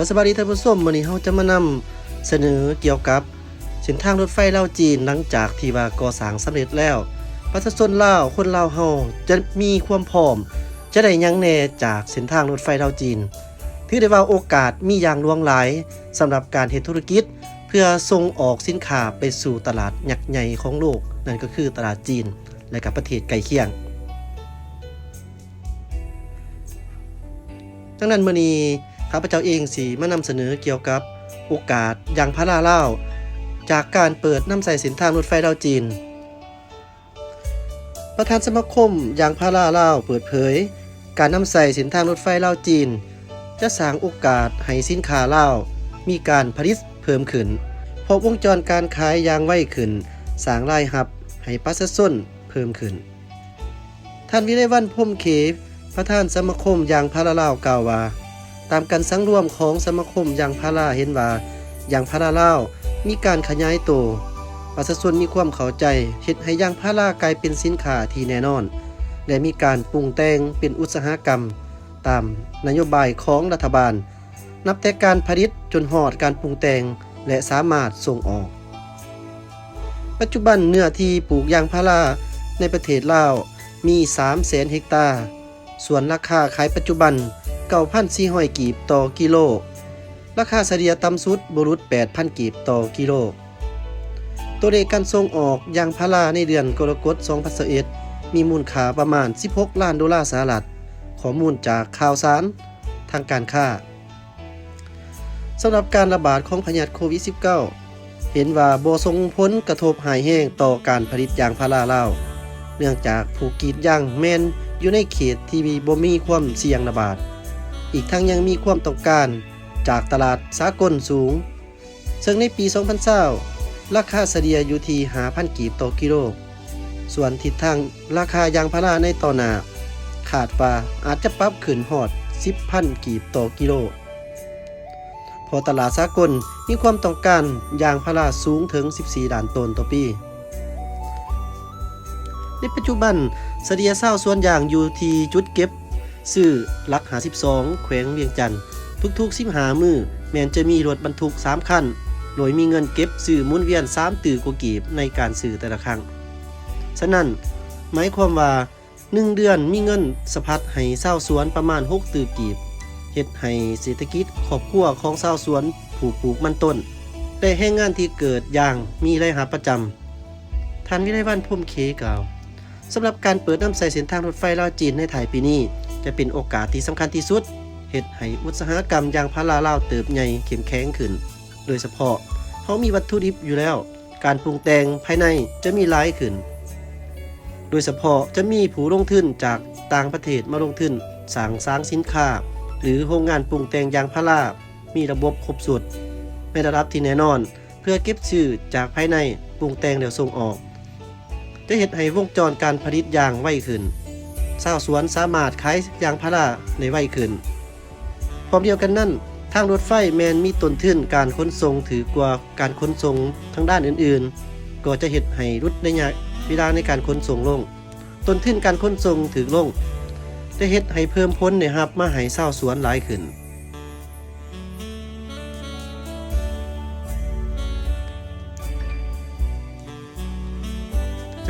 ยวสวัสดีท่านผู้ชมวันนี้เราจะมานำเสนอเกี่ยวกับเส้นทางรถไฟเลาจีนหลังจากที่ว่าก่อสร้างสำเร็จแล้ว ประชาชนลาวคนลาวเฮาจะมีความพร้อม จะได้ยังแน่จากเส้นทางรถไฟเลาจีน ถือได้ว่าโอกาสมีอย่างลวงหลายสำหรับการเฮ็ดธุรกิจ เพื่อส่งออกสินค้าไปสู่ตลาดยักษ์ใหญ่ของโลก นั่นก็คือตลาดจีนและกับประเทศใกล้เคียงดังนั้นมื้อนี้ ข้าพเจ้าเองสิมานำเสนอเกี่ยวกับโอกาสยางพาราเลาจากการเปิดน้ำใสส้นทางรถไฟดาวจีน ประธานสมาคมยางพาราเลาเปิดเผย การนำใส่ส้นทางรถไฟลาวจีน จะสร้างโอกาสให้สินค้าลาวมีการผลิตเพิ่มขึ้นพราะวงจรการขายยางไวขึ้นสร้างรายรับให้ประชาชนเพิ่มขึ้น ท่านวิไลวันพมเขปประธานสมาคมยางพาราเลากล่าวว่า ตามการสังรวมของสมาคมยางพาราเห็นว่า ยางพาราเล่ามีการขยายตัวประชาชนมีความเข้าใจเฮ็ดให้ยางพารากลายเป็นสินค้าที่แน่นอน และมีการปรุงแต่งเป็นอุตสาหกรรม ตามนโยบายของรัฐบาล นับแต่การผลิตจนหอดการปรุงแต่งและสามารถส่งออก ปัจจุบันเนื้อที่ปลูกยางพาราในประเทศลาวมี3แสนเฮกตาร์ส่วนราคาขายปัจจุบัน 9,400กีบต่อกิโล ราคาเฉลี่ยต่ำสุดบรุษ 8,000 กีบต่อกิโล ตัวเลขการส่งออกยางพาราในเดือนกรกฎ2021มีมูลค่าประมาณ 16 ล้านดอลลาร์สหรัฐข้อมูลจากข่าวสารทางการค้าสำหรับการระบาดของพยาธิโควิด -19 เห็นว่าบ่ส่งผลกระทบหายแห้งต่อการผลิตยางพาราเล่า เนื่องจากผู้กีดยางแมนอยู่ในเขตที่มีบ่มีความเสี่ยงระบาด อีกทั้งยังมีความต้องการจากตลาดสากลสูง ซึ่งในปี 2020ราคาเฉลี่ยอยู่ที่5,000กีบต่อกิโล ส่วนทิศทางราคายางพาราในต่อหนาขาดว่าอาจจะปรับขึ้นหอด 10,000กีบต่อกิโล พอตลาดสากลมีความต้องการยางพาราสูงถึง 14 ล้านต้นต่อปีในปัจจุบันเสดียเศร้าส่วนอย่างอยู่ที่จุดเก็บ ซื้อลักหา12แขวงเวียงจันทน์ทุกๆ15หามือแม้นจะมีรถบรรทุก 3 คันโดยมีเงินเก็บซื้อมุนเวียน 3 ตื่อกว่ากีบในการซื้อแต่ละครั้ง ฉะนั้นหมายความว่า 1 เดือนมีเงินสะพัดให้เศร้าสวนประมาณ 6 ตื่อกีบเฮ็ดให้เศรษฐกิจครอบครัวของเศร้าสวนผู้ปลูกมันต้นได้แห้งงานที่เกิดอย่างมีรายรับประจำท่านวิไลวันพุ่มเคกล่าวสำหรับการเปิดน้ำใสเส้นทางรถไฟลาวจีนในไทยปีนี้ จะเป็นโอกาสที่สำคัญที่สุดเฮ็ดให้อุตสาหกรรมยางพาราลาวเติบใหญ่เข้มแข็งขึ้น โดยเฉพาะเขามีวัตถุดิบอยู่แล้ว การปรุงแต่งภายในจะมีหลายขึ้น โดยเฉพาะจะมีผู้ลงทุนจากต่างประเทศมาลงทุนสร้างสร้างสินค้า หรือโรงงานปรุงแต่งยางพารามีระบบครบสุดในระดับที่แน่นอน เพื่อเก็บชื่อจากภายในปรุงแต่งแล้วส่งออก จะเห็นให้วงจรการผลิตยางไวขึ้น ชาวสวนสามารถขายยางพาราในไวขึ้นพร้อมเดียวกันนั่นทางรถไฟแมนมีต้นทุนการขนส่งถือกว่าการขนส่งทางด้านอื่นๆ ก็จะเห็นให้รุดในยะเวลาในการขนส่งลง ต้นทุนการขนส่งถือลงจะเห็ดให้เพิ่มพ้นในฮับมาให้ชาวสวนหลายขึ้น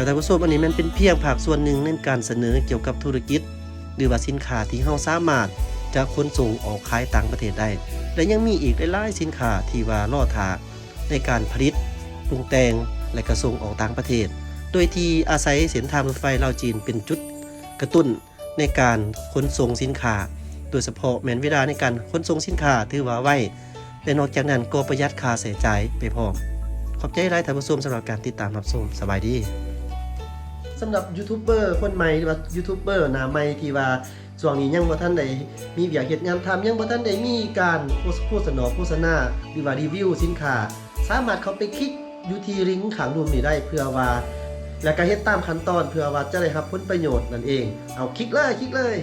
จากท่านผู้ชมอันนี้มันเป็นเพียงภาคส่วนหนึ่งในการเสนอเกี่ยวกับธุรกิจ หรือว่าสินค้าที่เฮาสามารถจะขนส่งออกขายต่างประเทศได้ และยังมีอีกหลายๆสินค้าที่ว่าล่อทาในการผลิตปรุงแต่งและกระส่งออกต่างประเทศ โดยที่อาศัยเส้นทางรถไฟลาวจีนเป็นจุดกระตุ้นในการขนส่งสินค้า โดยเฉพาะแม้นเวลาในการขนส่งสินค้าถือว่าไวและนอกจากนั้นก็ประหยัดค่าใช้จ่ายไปพร้อมขอบใจหลายท่านผู้ชมสำหรับการติดตามรับชมสบายดี สำหรับยูทูบเบอร์คนใหม่หรือว่ายูทูบเบอร์หน้าใหม่ที่ว่าช่วงนี้ยังบ่ท่านได้มีเวียกเฮ็ดงานทำยังบ่ท่านได้มีการโฆษณาโฆษณาหรือว่ารีวิวสินค้า สามารถเข้าไปคลิกอยู่ที่ลิงก์ข้างรูมนี้ได้เพื่อว่า และก็เฮ็ดตามขั้นตอนเพื่อว่าจะได้รับผลประโยชน์นั่นเอง เอาคลิกเลยคลิกเลย